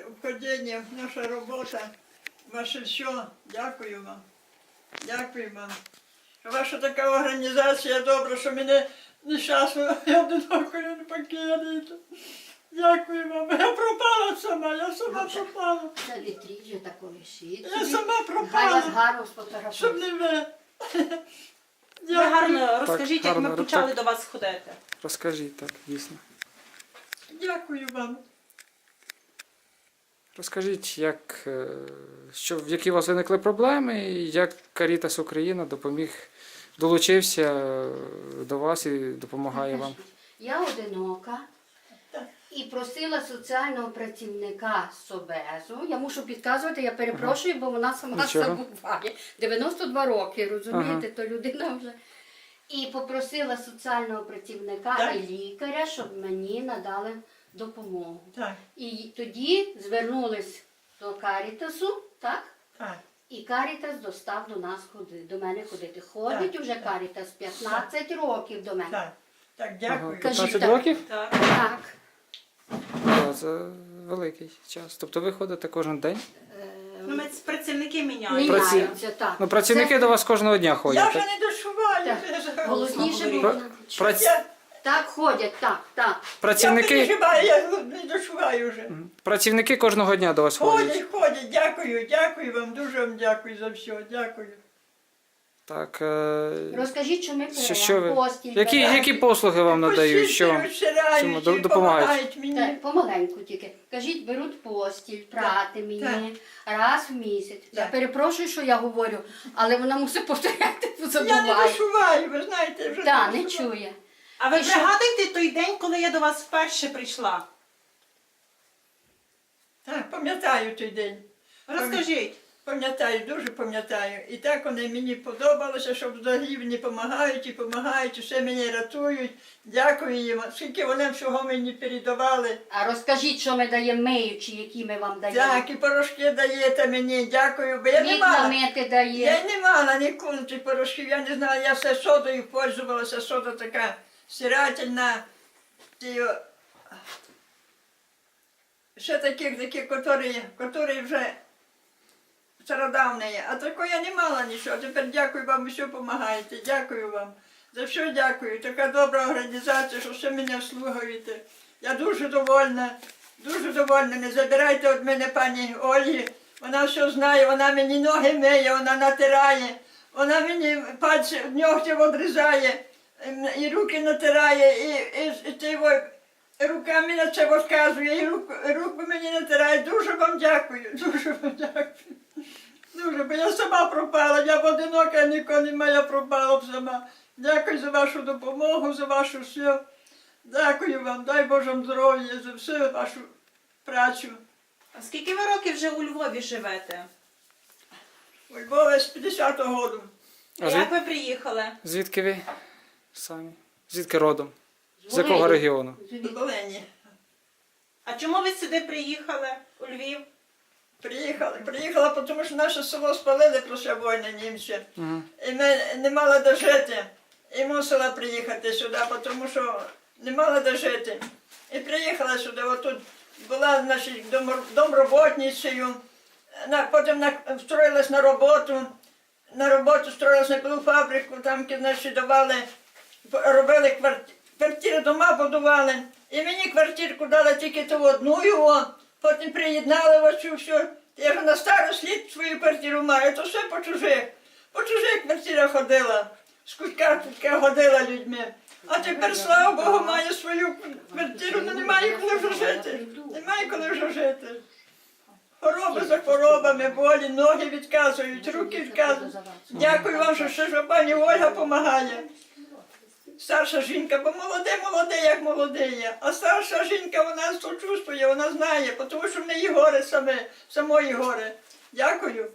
входіння, наша робота, ваше все. Дякую вам. Дякую вам. Ваша така організація добра, що мене нещасно одинокою не покидаєте. Дякую вам. Я пропала сама, я сама пропала. Це літріжі тако лишить. Я сама Хай вас пропала, гарно щоб не ви. Ви гарно розкажіть, як гарно, ми почали так. до вас ходити. Розкажіть так, дійсно. Дякую вам. Розкажіть, як, е, що, в які у вас виникли проблеми, і як Карітас Україна допоміг, долучився е, до вас і допомагає вам. Я одинока і просила соціального працівника Собезу. Я мушу підказувати, я перепрошую, бо вона сама Нічого. забуває. 92 роки, розумієте, Ага. то людина вже. І попросила соціального працівника Так. і лікаря, щоб мені надали допомогу. Так, І тоді звернулись до Карітасу, так? так. І Карітас достав до нас ходи, до мене ходити. Ходить Так, уже Карітас 15 років до мене. Так, так, дякую. Кажіть 15 так. років? Так. Так. Да, це великий час. Тобто ви ходите кожен день? Ну, ми працівники міняємо. Праці- Міняються, так. Ну, працівники Це до вас кожного дня Я ходять. вже так? не дошуваю. Голосніше було. Праці- Я, Так, ходять, так, так. я Працівники, переживаю, я не дошуваю вже. працівники кожного дня до вас ходять. Ходять, ходять, дякую, дякую вам, дуже вам дякую за все, дякую. Так, е, Розкажіть, що ми що, що ви? постіль. Які, беремо. які послуги вам надають? Що вам? Чому до- допомагають? мені. Так, помаленьку тільки. Кажіть, беруть постіль, прати мені раз в місяць. Я Так. перепрошую, що я говорю, але вона мусить повторяти, бо Я не забуває. дошуваю, ви знаєте, вже Так, не дошуваю. чує. А ви пригадуєте той день, коли я до вас вперше прийшла? Так, пам'ятаю той день. Розкажіть. Пам'ятаю, дуже пам'ятаю. І так вони мені подобалося, що взагалі мені допомагають і допомагають, все мені рятують. Дякую їм. Скільки вони всього мені передавали. А розкажіть, що ми даємо миючі, які ми вам даємо. Так, і порошки даєте мені, дякую, бо я не мала. мити Я не мала ніколи цих порошків, я не знала, я все содою пользувалася, сода така стирательна. Ті, ще таких, такі, які, які вже стародавні. А такої я не мала нічого. Тепер дякую вам, все допомагаєте. Дякую вам. За все дякую. Така добра організація, що все мене слухаєте. Я дуже довольна, дуже довольна. Не забирайте від мене пані Ольги. Вона все знає, вона мені ноги миє, вона натирає, вона мені пальці нігтів відрізає, і руки натирає, і, і, і ти його руками на це розказує, і рук, руку мені натирає. Дуже вам дякую, дуже вам дякую. Дуже, бо я сама пропала, я в одинока, ніколи немає, я пропала б сама. Дякую за вашу допомогу, за вашу все. Дякую вам, дай Боже здоров'я за всю вашу працю. А скільки ви років вже у Львові живете? У Львові з 50-го року. А Як ви приїхали? Звідки ви самі? Звідки родом? З якого регіону? Волині. А чому ви сюди приїхали у Львів? Приїхала, приїхала, тому що наше село спалили після війни німці. Угу. І ми не мали де жити. І мусила приїхати сюди, тому що не мала де жити. І приїхала сюди, отут була значить, дом, домроботницею, на, потім на, встроїлась на роботу. На роботу встроїлась на білу фабрику, там значить, давали, робили квартири, квартири дома будували. І мені квартирку дали тільки ту одну його, потім приєднали оцю все. Я вже на старость літ свою квартиру маю, то все по чужих. По чужих квартирах ходила, з кутка кутка ходила людьми. А тепер, слава Богу, маю свою квартиру, ну немає коли вже жити. Немає коли вже жити. Хвороби за хворобами, болі, ноги відказують, руки відказують. Дякую вам, що ще ж пані Ольга допомагає. Старша жінка, бо молоде, молоде, як молоде є. А старша жінка, вона сочувствує, вона знає, тому що в неї горе саме, самої горе. Дякую.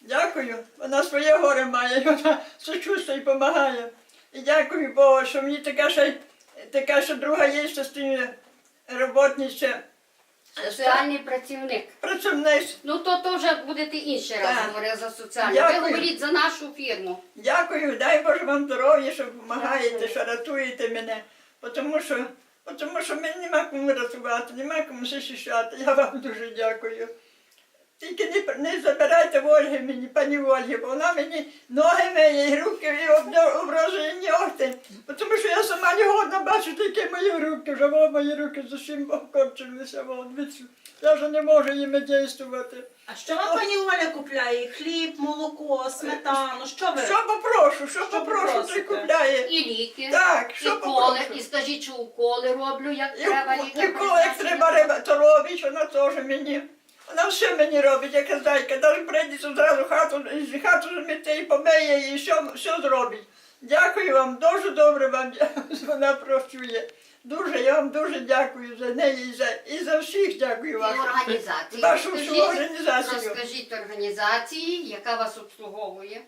Дякую. Вона своє горе має, вона сочувствує і допомагає. І дякую Богу, що мені така ще, така ще друга є частина роботниця. Соціальний працівник. Працівник. Ну то, то вже будете інший раз Так. говорити за соціальний. Дякую. Ви говоріть за нашу фірму. Дякую, дай Боже вам здоров'я, що допомагаєте, що рятуєте мене. Тому що, Тому що мені нема кому рятувати, нема кому захищати. Я вам дуже дякую. Тільки не, не забирайте в Ольги мені, пані Ольги, бо вона мені ноги миє, і руки і оброжує нігти. Тому що я сама не годна бачу тільки мої руки, вже во, мої руки зовсім окончилися. Я вже не можу їм дійствувати. А що вам пані Оля купляє? Хліб, молоко, сметану? Що ви? Що попрошу, що Що попрошу, то й купляє. І ліки, Так, і що коли, попрошу. і скажіть, що уколи роблю, як І, треба і лікар. коли як треба то робить, вона теж мені. Вона все мені робить, як зайка. Навіть прийдеться одразу хату, хату змити і помиє, і все, все зробить. Дякую вам, дуже добре вам вона працює. Дуже, я вам дуже дякую за неї і за, і за всіх дякую вам. організації. Вашу всю організацію. Розкажіть організації, яка вас обслуговує.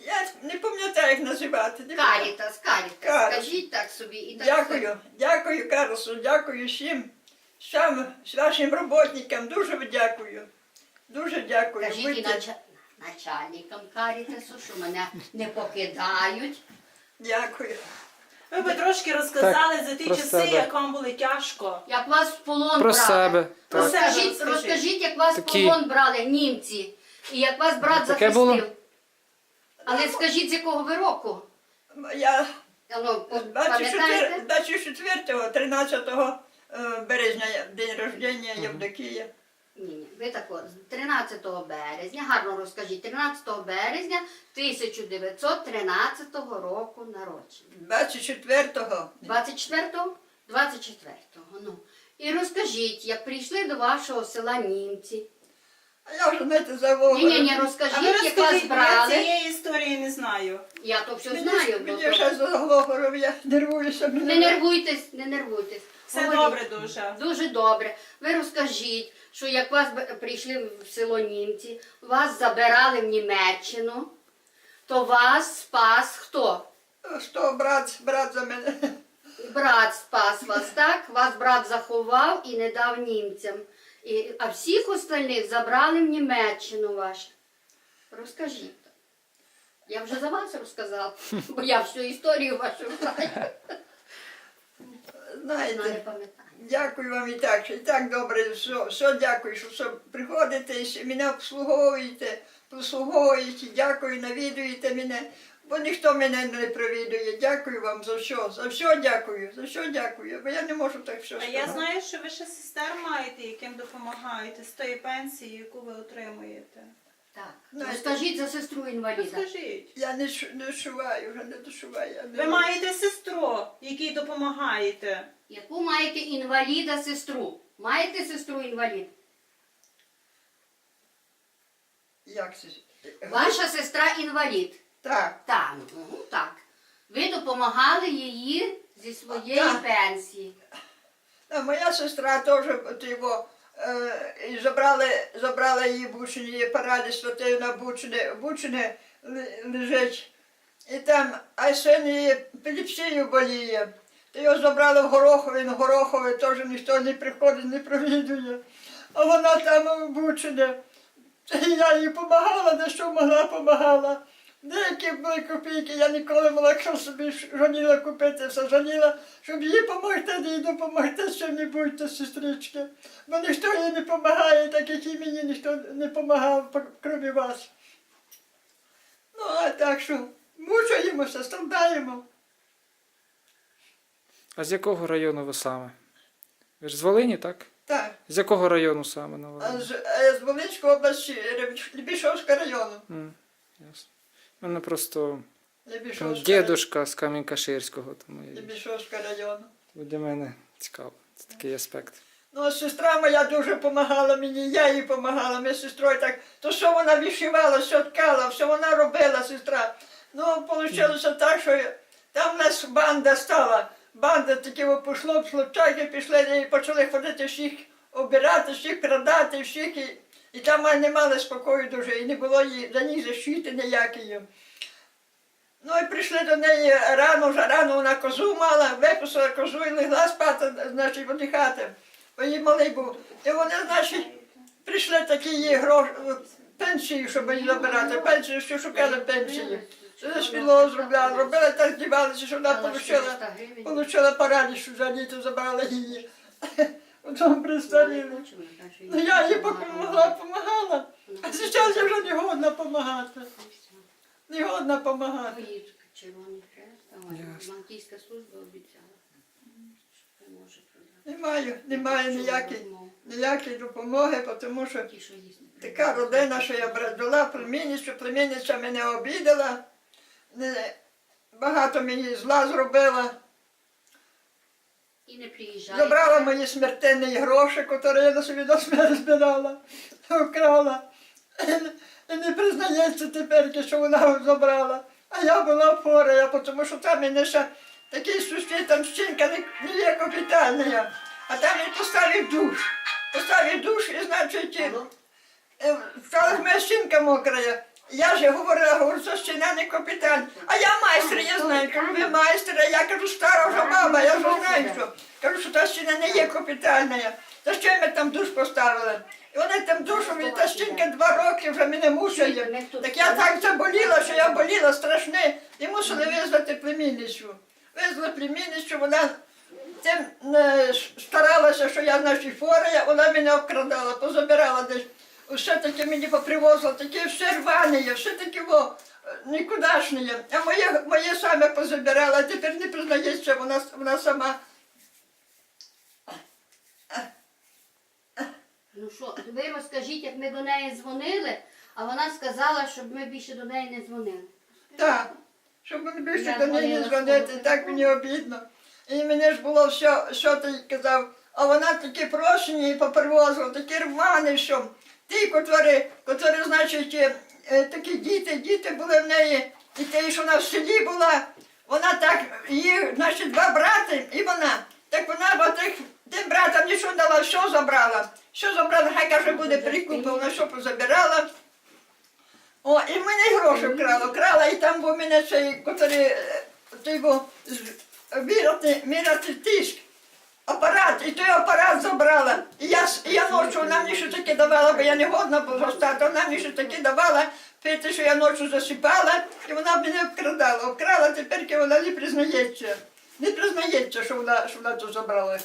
Я не пам'ятаю, як називати. Не Карітас, Карітас. Карітас. Скажіть так собі. І так Дякую, дякую, Карлосу, дякую всім, всім вашим роботникам, дуже дякую. Дуже дякую. Кажіть і Будьте- нача- начальникам Карітасу, що мене не покидають. Дякую. Ви би трошки розказали за ті про часи, себе. як вам було тяжко. Як вас в полон Про брали. себе. Про Так. себе. Розкажіть, розкажіть. розкажіть, як вас Такі. полон брали німці, і як вас брат Таке захистив. було? Але скажіть, з якого ви року? Я Ну, пам'ятаєте? 24, 13 е, березня день рождення Євдокія. Ні, ні, ви так от, 13 березня, гарно розкажіть, 13 березня 1913 року народження. 24-го. 24-го? 24-го, ну. І розкажіть, як прийшли до вашого села німці. А я вже знаєте забула. Ні, ні, ні, розкажіть, як вас розкажіть, я брали. цієї знаю. Я то все Мені, знаю. мені то- вже заглохоров, я нервуюся. Не нервуйтесь, не нервуйтесь. Все Говоріть. добре дуже. Дуже добре. Ви розкажіть, що як вас б- прийшли в село німці, вас забирали в Німеччину, то вас спас хто? Що, брат, брат за мене. Брат спас вас, так? Вас брат заховав і не дав німцям. І, а всіх остальних забрали в Німеччину вашу. Розкажіть. Я вже за вас розказала, бо я всю історію вашу знаю. Вона не Знаєте, пам'ятаю. дякую вам і так, що і так добре, все, все дякую, що все приходите, і ще мене обслуговуєте, послуговуєте, дякую, навідуєте мене, бо ніхто мене не провідує. Дякую вам за все, за все дякую, за все дякую, бо я не можу так все А сказати. я знаю, що ви ще сестер маєте, яким допомагаєте з тої пенсії, яку ви отримуєте. Так. Розкажіть за сестру інваліда. Розкажіть. Я не, шу- не шуваю, вже не дошуваю. я не Ви можу. маєте сестру, якій допомагаєте. Яку маєте інваліда сестру? Маєте сестру інвалід? Як це? Ваша сестра інвалід. Так, Так, ну так. Ви допомагали її зі своєї Так. пенсії. А моя сестра теж от його і забрали, забрали її бучені, її параліс, от її на бучне, бучне лежить. І там, а син її епілепсією боліє. То його забрали в Горохові, на Горохові теж ніхто не приходить, не провідує. А вона там бучене. І я їй допомагала, де що могла, допомагала. Деякі були копійки, я ніколи молоко собі ж жаліла купити, все жаліла, щоб їй допомогти, їй допомогти що-небудь, то сестрички. Бо ніхто їй не допомагає, так як і мені ніхто не допомагав, крім вас. Ну, а так що, мучаємося, страдаємо. А з якого району ви саме? Ви ж з Волині, так? Так, З якого району саме на а Волині? з, а з Волинської області, Лібішовського району. М, ясно. Мене просто дідушка з я- Лібішовського району. для мене цікаво. Це такий аспект. Ну, а сестра моя дуже допомагала мені, я їй допомагала, ми з сестрою так. То що вона вишивала, що ткала, все вона робила, сестра. Ну, вийшло так, що там в нас банда стала. Банда таки о, пішло, хлопчаки пішли і почали ходити всіх обирати, всіх крадати, всіх. І, і там вони не мали спокою дуже, і не було за них защити ніякої. Ну і прийшли до неї рано, вже рано вона козу мала, виписала козу і легла спати, значить, води хати. Бо їй малий був. І вони, значить, прийшли такі її гроші, пенсії, щоб її забирати, пенсію, що шукали пенсії. Це спіло зробляла, робила так здівалася, що вона получила, получила параліч за літо, забрала її. Потім пристаріли. Ну я їй поки могла, помагала. А зараз я вже не годна допомагати. Не годна допомагати. Червоний хрест, Мантійська служба обіцяла. що поможе продати. Немає, немає ніякої, ніякої допомоги, тому що така родина, що я брала племінницю, племінниця мене обідала, багато мені зла зробила. І не приїжджає. Забрала мої смертельні гроші, які я на собі до смерті збирала, вкрала. І не признається тепер, що вона забрала. А я була хвора, тому що там мене ще такий сусід, там стінка не, не є капітальна. А там він поставив душ. Поставив душ і, значить, е, стала моя стінка мокра. Я ж говорила, говорю, що стіна не капітальна. А я майстер, я знаю, кажу, ви майстер, а я кажу, стара вже баба, я вже знаю, що. Кажу, що та стіна не є капітальна. Та що ми там душ поставили? І вони там душу, і та стінка два роки вже мене мучає. Так я так заболіла, що я боліла страшне, і мусили визвати племінницю. Визвали племінницю, вона тим е, старалася, що я значить хворая, вона мене обкрадала, позабирала десь. Все таки мені попривозила, таке все рване, все таке во, е, нікудашнє. А моє, моє саме позабирала, а тепер не признається, вона, вона сама. Ну що, ви розкажіть, як ми до неї дзвонили, а вона сказала, щоб ми більше до неї не дзвонили. Так, щоб мені більше до неї не дзвонити, так мені обідно. І мені ж було все, що ти казав, а вона такі прошені і попривозила, такі рвани, що ті, котрі, котрі, значить, е, е, такі діти, діти були в неї, і те, що вона в селі була, вона так, її, значить, два брати, і вона. Так вона тих, тим братам нічого дала, що забрала. Що забрала, хай каже, буде прикупи, вона що позабирала. О, і в мене гроші вкрала, вкрала, і там був мене цей, котрий, е, той був міряти тиск. Апарат, і той апарат забрала. І я, і я ночі, вона мені що таке давала, бо я не годна була стати, вона мені що таке давала, пити, що я ночі засипала, і вона мене обкрадала. Обкрала, тепер вона не признається. Не признається, що вона, що вона то забрала.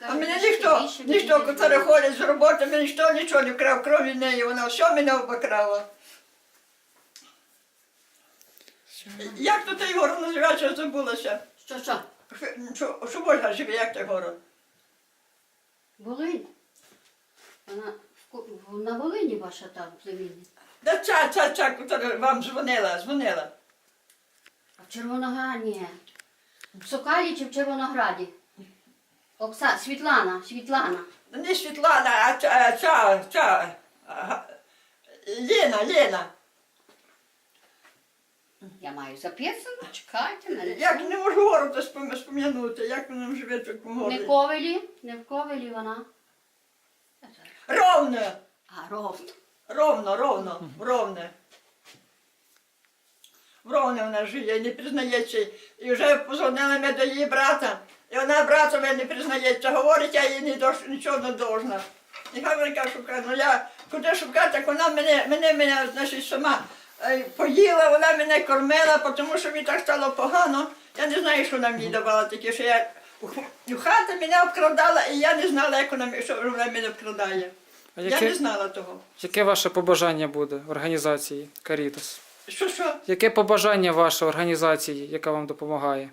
А мене ніхто, ніхто, котрий ходить з роботи, мені ніхто нічого не вкрав, крім неї, вона все мене обокрала. Як то той город називається, забулася? Що, що? Що, що можна живе, як той город? Волинь? Вона в Ку- в- на Волині ваша там племінниця. Да ця, ця, ця, вам дзвонила, дзвонила. А в Червонограді. В Сокалі чи в Червонограді? Окса, Світлана, Світлана. Не Світлана, а ця, ця, ця, Лена, Лена. Я маю записано, чекайте мене. Як не можу города спом'янути, як вона живе в такому Не в городі. Ковелі, не в Ковелі вона. Ровно, А, ровно. ровно, ровно, ровно. В Ровно вона живе, не признається. І вже позвонили ми до її брата. І вона братові не признається, говорить, я їй не дош, нічого не должна. І хай вона каже, шукає, ну я куди шукати, так вона мене, мене, мене значить, сама поїла, вона мене кормила, тому що мені так стало погано. Я не знаю, що вона мені давала таке, що я у х- мене обкрадала, і я не знала, як вона, що вона мене обкрадає. А Я яке, не знала того. яке ваше побажання буде організації Карітас? Що що? Яке побажання ваше організації, яка вам допомагає?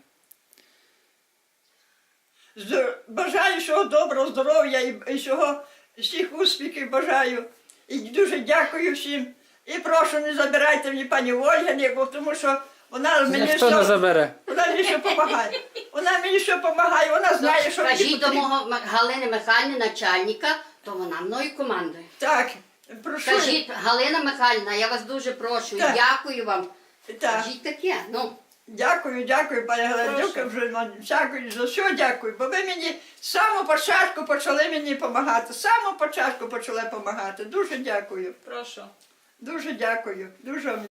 З- Бажаю всього доброго, здоров'я і, і всього, всіх успіхів бажаю. І дуже дякую всім. І прошу, не забирайте мені пані Ольги, бо тому що вона мені Ніхто не все, забере. вона мені що допомагає. Вона мені що допомагає, вона знає, що мені Кажіть до потрібно. мого М- Галини Михайлівни, начальника, то вона мною командує. Так, прошу. Кажіть, Галина Михайлівна, я вас дуже прошу, Так. дякую вам. Так. Кажіть таке. Ну, Дякую, дякую, пані Гладюка, вже вам дякую за все дякую. Бо ви мені з самого початку почали мені допомагати. З самого початку почали допомагати. Дуже дякую. Прошу. Дуже дякую. Дуже